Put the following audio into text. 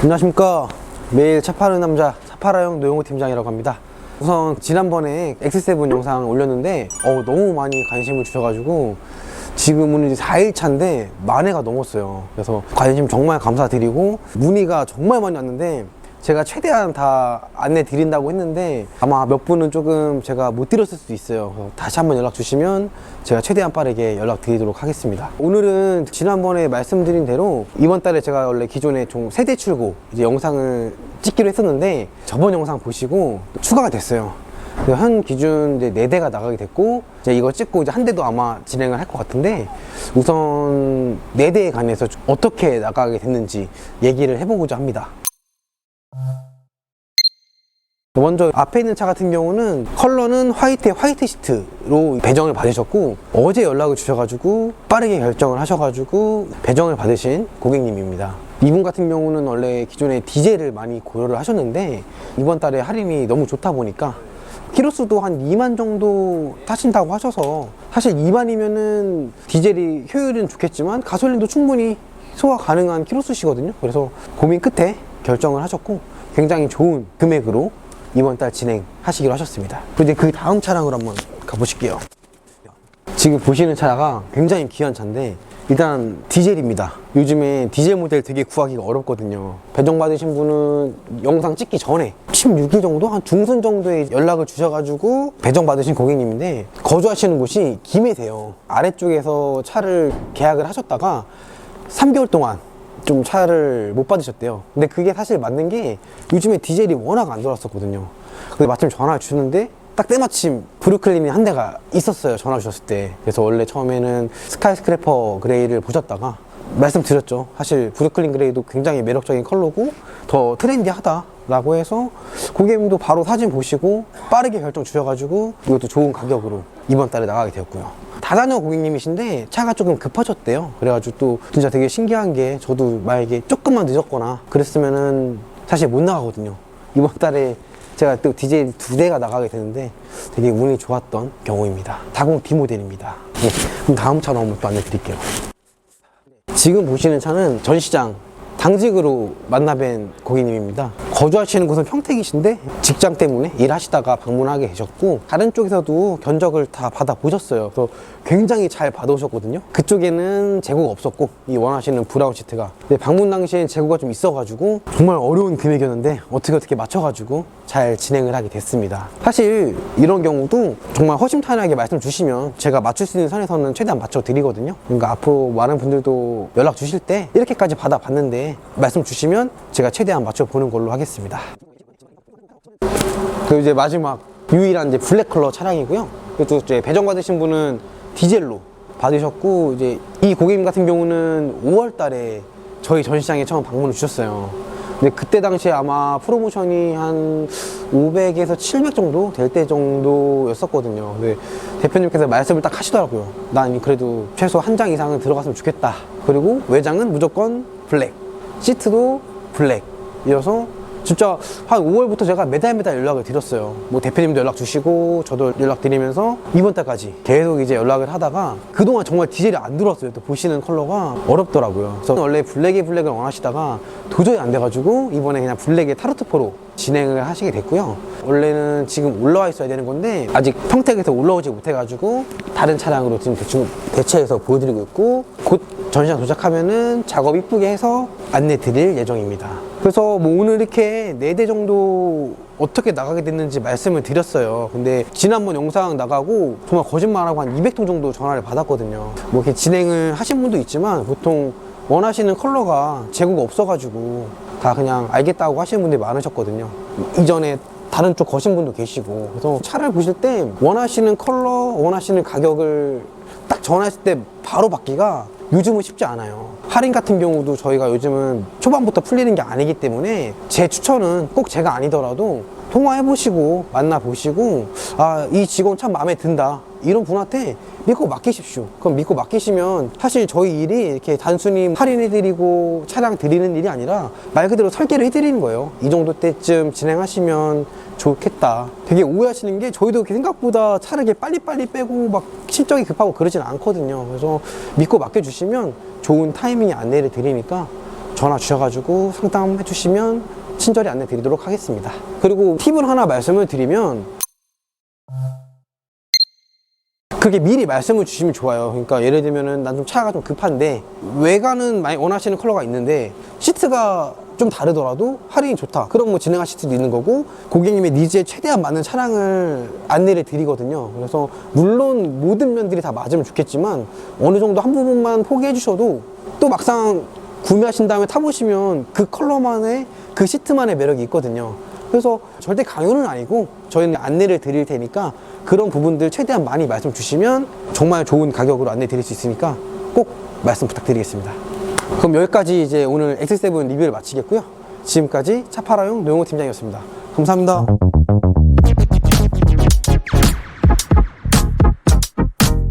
안녕하십니까. 매일 차 파는 남자 차파라형 노영호 팀장이라고 합니다. 우선 지난번에 X7 영상 올렸는데 어, 너무 많이 관심을 주셔가지고 지금은 이제 4일 차인데 만 회가 넘었어요. 그래서 관심 정말 감사드리고 문의가 정말 많이 왔는데 제가 최대한 다 안내 드린다고 했는데 아마 몇 분은 조금 제가 못 드렸을 수도 있어요. 다시 한번 연락 주시면 제가 최대한 빠르게 연락 드리도록 하겠습니다. 오늘은 지난번에 말씀드린 대로 이번 달에 제가 원래 기존에 좀 세대 출고 이제 영상을 찍기로 했었는데 저번 영상 보시고 또 추가가 됐어요. 그현 기준 이제 네 대가 나가게 됐고 이제 이거 찍고 이제 한 대도 아마 진행을 할 것 같은데 우선 네 대에 관해서 어떻게 나가게 됐는지 얘기를 해보고자 합니다. 먼저 앞에 있는 차 같은 경우는 컬러는 화이트에 화이트 시트로 배정을 받으셨고 어제 연락을 주셔가지고 빠르게 결정을 하셔가지고 배정을 받으신 고객님입니다. 이분 같은 경우는 원래 기존에 디젤을 많이 고려를 하셨는데 이번 달에 할인이 너무 좋다 보니까 키로수도 한 2만 정도 타신다고 하셔서 사실 2만이면은 디젤이 효율은 좋겠지만 가솔린도 충분히 소화 가능한 키로수시거든요. 그래서 고민 끝에 결정을 하셨고 굉장히 좋은 금액으로 이번 달 진행하시기로 하셨습니다. 이제 그 다음 차량으로 한번 가보실게요. 지금 보시는 차가 굉장히 귀한 차인데 일단 디젤입니다. 요즘에 디젤 모델 되게 구하기가 어렵거든요. 배정받으신 분은 영상 찍기 전에 16일 정도? 한 중순 정도에 연락을 주셔가지고 배정받으신 고객님인데 거주하시는 곳이 김해세요. 아래쪽에서 차를 계약을 하셨다가 3개월 동안 좀 차를 못 받으셨대요. 근데 그게 사실 맞는 게 요즘에 디젤이 워낙 안 돌았었거든요. 근데 마침 전화를 주는데 딱 때마침 브루클린이 한 대가 있었어요. 전화 주셨을 때. 그래서 원래 처음에는 스카이스크래퍼 그레이를 보셨다가 말씀드렸죠. 사실 브루클린 그레이도 굉장히 매력적인 컬러고 더 트렌디하다라고 해서 고객님도 바로 사진 보시고 빠르게 결정 주셔가지고 이것도 좋은 가격으로 이번 달에 나가게 되었고요. 다자녀 고객님이신데 차가 조금 급하셨대요. 그래가지고 또 진짜 되게 신기한 게 저도 만약에 조금만 늦었거나 그랬으면은 사실 못 나가거든요. 이번 달에 제가 또 디젤 두 대가 나가게 되는데 되게 운이 좋았던 경우입니다. 40 D 모델입니다. 네, 그럼 다음 차로 한번 또 안내드릴게요. 지금 보시는 차는 전시장 당직으로 만나뵌 고객님입니다. 거주하시는 곳은 평택이신데 직장 때문에 일하시다가 방문하게 되셨고 다른 쪽에서도 견적을 다 받아 보셨어요. 그래서 굉장히 잘 받아오셨거든요. 그쪽에는 재고가 없었고 이 원하시는 브라운 시트가 근데 방문 당시엔 재고가 좀 있어가지고 정말 어려운 금액이었는데 어떻게 어떻게 맞춰가지고 잘 진행을 하게 됐습니다. 사실 이런 경우도 정말 허심탄회하게 말씀 주시면 제가 맞출 수 있는 선에서는 최대한 맞춰 드리거든요. 그러니까 앞으로 많은 분들도 연락 주실 때 이렇게까지 받아봤는데 말씀 주시면 제가 최대한 맞춰 보는 걸로 하겠습니다. 그리고 이제 마지막 유일한 이제 블랙 컬러 차량이고요. 그리고 이제 배정 받으신 분은 디젤로 받으셨고 이제 이 고객님 같은 경우는 5월 달에 저희 전시장에 처음 방문을 주셨어요. 근데 그때 당시에 아마 프로모션이 한 500에서 700 정도 될 때 정도였었거든요. 근데 대표님께서 말씀을 딱 하시더라고요. 난 그래도 최소 한 장 이상은 들어갔으면 좋겠다. 그리고 외장은 무조건 블랙, 시트도 블랙 이어서 진짜 한 5월부터 제가 매달 매달 연락을 드렸어요. 뭐 대표님도 연락 주시고 저도 연락 드리면서 이번 달까지 계속 이제 연락을 하다가 그동안 정말 디젤이 안 들어왔어요. 또 보시는 컬러가 어렵더라고요. 그래서 원래 블랙에 블랙을 원하시다가 도저히 안 돼가지고 이번에 그냥 블랙에 타르트포로 진행을 하시게 됐고요. 원래는 지금 올라와 있어야 되는 건데 아직 평택에서 올라오지 못해가지고 다른 차량으로 지금 대충 대체해서 보여드리고 있고 곧 전시장 도착하면은 작업 이쁘게 해서 안내 드릴 예정입니다. 그래서 뭐 오늘 이렇게 네 대 정도 어떻게 나가게 됐는지 말씀을 드렸어요. 근데 지난번 영상 나가고 정말 거짓말하고 한 200통 정도 전화를 받았거든요. 뭐 이렇게 진행을 하신 분도 있지만 보통 원하시는 컬러가 재고가 없어가지고 다 그냥 알겠다고 하시는 분들이 많으셨거든요. 이전에 다른 쪽 거신 분도 계시고 그래서 차를 보실 때 원하시는 컬러, 원하시는 가격을 딱 전화했을 때 바로 받기가 요즘은 쉽지 않아요. 할인 같은 경우도 저희가 요즘은 초반부터 풀리는 게 아니기 때문에 제 추천은 꼭 제가 아니더라도 통화해보시고 만나보시고 아 이 직원 참 마음에 든다. 이런 분한테 믿고 맡기십시오. 그럼 믿고 맡기시면 사실 저희 일이 이렇게 단순히 할인해드리고 차량 드리는 일이 아니라 말 그대로 설계를 해드리는 거예요. 이 정도 때쯤 진행하시면 좋겠다. 되게 오해하시는 게 저희도 생각보다 차를 이렇게 빨리빨리 빼고 막 실적이 급하고 그러진 않거든요. 그래서 믿고 맡겨주시면 좋은 타이밍에 안내를 드리니까 전화 주셔가지고 상담해 주시면 친절히 안내 드리도록 하겠습니다. 그리고 팁을 하나 말씀을 드리면 그게 미리 말씀을 주시면 좋아요. 그러니까 예를 들면은 난 좀 차가 좀 급한데 외관은 많이 원하시는 컬러가 있는데 시트가 좀 다르더라도 할인이 좋다. 그럼 뭐 진행할 시트도 있는 거고 고객님의 니즈에 최대한 맞는 차량을 안내를 드리거든요. 그래서 물론 모든 면들이 다 맞으면 좋겠지만 어느 정도 한 부분만 포기해 주셔도 또 막상 구매하신 다음에 타보시면 그 컬러만의 그 시트만의 매력이 있거든요. 그래서 절대 강요는 아니고 저희는 안내를 드릴 테니까 그런 부분들 최대한 많이 말씀 주시면 정말 좋은 가격으로 안내 드릴 수 있으니까 꼭 말씀 부탁드리겠습니다. 그럼 여기까지 이제 오늘 X7 리뷰를 마치겠고요. 지금까지 차파라용 노영호 팀장이었습니다. 감사합니다.